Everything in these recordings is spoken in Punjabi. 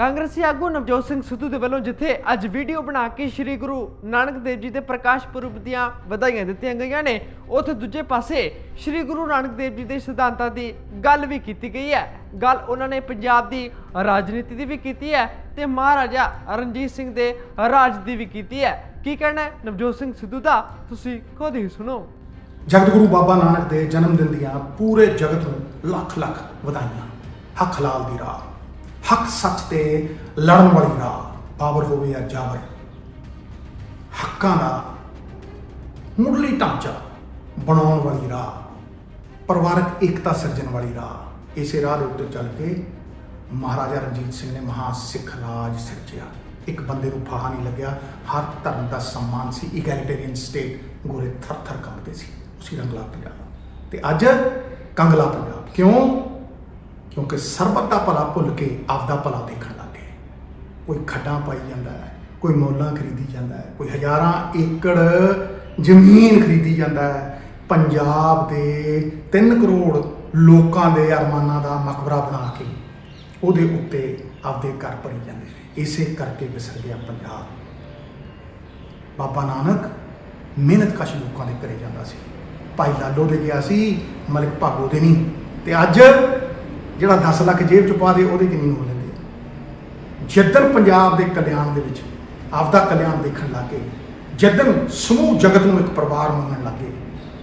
ਕਾਂਗਰਸੀ ਆਗੂ ਨਵਜੋਤ ਸਿੰਘ ਸਿੱਧੂ ਦੇ ਵੱਲੋਂ ਜਿੱਥੇ ਅੱਜ ਵੀਡੀਓ ਬਣਾ ਕੇ ਸ੍ਰੀ ਗੁਰੂ ਨਾਨਕ ਦੇਵ ਜੀ ਦੇ ਪ੍ਰਕਾਸ਼ ਪੁਰਬ ਦੀਆਂ ਵਧਾਈਆਂ ਦਿੱਤੀਆਂ ਗਈਆਂ ਨੇ, ਉੱਥੇ ਦੂਜੇ ਪਾਸੇ ਸ੍ਰੀ ਗੁਰੂ ਨਾਨਕ ਦੇਵ ਜੀ ਦੇ ਸਿਧਾਂਤਾਂ ਦੀ ਗੱਲ ਵੀ ਕੀਤੀ ਗਈ ਹੈ। ਗੱਲ ਉਹਨਾਂ ਨੇ ਪੰਜਾਬ ਦੀ ਰਾਜਨੀਤੀ ਦੀ ਵੀ ਕੀਤੀ ਹੈ ਤੇ ਮਹਾਰਾਜਾ ਰਣਜੀਤ ਸਿੰਘ ਦੇ ਰਾਜ ਦੀ ਵੀ ਕੀਤੀ ਹੈ। ਕੀ ਕਹਿਣਾ ਹੈ ਨਵਜੋਤ ਸਿੰਘ ਸਿੱਧੂ ਦਾ? ਤੁਸੀਂ ਖੁਦ ਹੀ ਸੁਣੋ। ਜਗਤ ਗੁਰੂ ਬਾਬਾ ਨਾਨਕ ਦੇ ਜਨਮ ਦਿਨ ਦੀਆਂ ਪੂਰੇ ਜਗਤ ਨੂੰ ਲੱਖ ਲੱਖ ਵਧਾਈਆਂ, ਹੱਕ ਲਾਲ ਦੀ ਰਾਹ। ਹੱਕ ਸੱਚ ਤੇ ਲੜਨ ਵਾਲੀ ਰਾਹ ਪਾਵਰ ਹੋਵੇ ਜਾਂ ਜਾਬਰ ਹੱਕਾਂ ਦਾ ਮੁੱਢਲੀ ਢਾਂਚਾ ਬਣਾਉਣ ਵਾਲੀ ਰਾਹ, ਪਰਿਵਾਰਕ ਏਕਤਾ ਸਿਰਜਣ ਵਾਲੀ ਰਾਹ, ਇਸੇ ਰਾਹ ਦੇ ਉੱਤੇ ਚੱਲ ਕੇ ਮਹਾਰਾਜਾ ਰਣਜੀਤ ਸਿੰਘ ਨੇ ਮਹਾ ਸਿੱਖ ਰਾਜ ਸਿਰਜਿਆ। ਇੱਕ ਬੰਦੇ ਨੂੰ ਫਾਹਾ ਨਹੀਂ ਲੱਗਿਆ। ਹਰ ਧਰਮ ਦਾ ਸਨਮਾਨ ਸੀ। ਇਗੈਲਿਟੇਰੀਅਨ ਸਟੇਟ ਗੋਰੇ ਥਰ ਥਰ ਕੰਬਦੇ ਸੀ। ਉਸੇ ਰੰਗਲਾ ਪੰਜਾਬ। ਤੇ ਅੱਜ ਕੰਗਲਾ ਪੰਜਾਬ। ਕਿਉਂ? ਕਿਉਂਕਿ ਸਰਬਤ ਦਾ ਭਲਾ ਭੁੱਲ ਕੇ ਆਪਦਾ ਭਲਾ ਦੇਖਣ ਲੱਗ। ਗਏ ਕੋਈ ਖੱਡਾਂ ਪਾਈ ਜਾਂਦਾ ਹੈ, ਕੋਈ ਮੌਲਾਂ ਖਰੀਦੀ ਜਾਂਦਾ ਹੈ, ਕੋਈ ਹਜ਼ਾਰਾਂ ਏਕੜ ਜ਼ਮੀਨ ਖਰੀਦੀ ਜਾਂਦਾ ਹੈ। ਪੰਜਾਬ ਦੇ 3 ਕਰੋੜ ਲੋਕਾਂ ਦੇ ਅਰਮਾਨਾਂ ਦਾ ਮਕਬਰਾ ਬਣਾ ਕੇ ਉਹਦੇ ਉੱਤੇ ਆਪਦੇ ਘਰ ਭਰੀ ਜਾਂਦੇ ਨੇ। ਇਸੇ ਕਰਕੇ ਵਿਸਰ ਗਿਆ ਪੰਜਾਬ। ਬਾਬਾ ਨਾਨਕ ਮਿਹਨਤ ਕਸ਼ ਲੋਕਾਂ ਦੇ ਕਰੇ ਜਾਂਦਾ ਸੀ। ਭਾਈ ਲਾਲੋ ਦੇ ਗਿਆ ਸੀ, ਮਲਿਕ ਭਾਗੋ ਦੇ ਨਹੀਂ। ਤੇ ਅੱਜ ਜਿਹੜਾ 10 ਲੱਖ ਜੇਬ ਚ ਪਾ ਦੇ, ਉਹਦੇ ਕਿੰਨੀ ਹੋ ਲੈਂਦੇ ਆ ਜਦਨ ਪੰਜਾਬ ਦੇ ਕਲਿਆਣ ਦੇ ਵਿੱਚ ਆਪਦਾ ਕਲਿਆਣ ਦੇਖਣ ਲੱਗੇ ਜਦਨ ਸਮੂਹ ਜਗਤ ਨੂੰ ਇੱਕ ਪਰਿਵਾਰ ਮੰਨਣ ਲੱਗੇ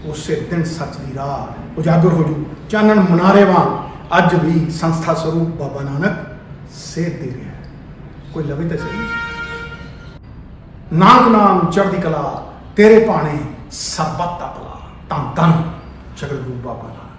ਉਸੇ ਦਿਨ ਸੱਚ ਦੀ ਰਾਹ ਉਜਾਗਰ ਹੋ ਜੂ। ਚਾਨਣ ਮਨਾਰੇ ਵਾਂਗ ਅੱਜ ਵੀ ਸੰਸਥਾ ਸਰੂਪ ਬਾਬਾ ਨਾਨਕ ਸੇਧ ਦੇ ਰਿਹਾ ਕੋਈ ਲਵੇ ਤਾਂ ਸਹੀ। ਨਾਮ ਨਾਮ ਚੜ੍ਹਦੀ ਕਲਾ, ਤੇਰੇ ਭਾਣੇ ਸਰਬੱਤ ਦਾ ਭਲਾ ਤਾਂ ਤਨ ਜਗਤ ਗੁਰੂ ਬਾਬਾ ਨਾਨਕ।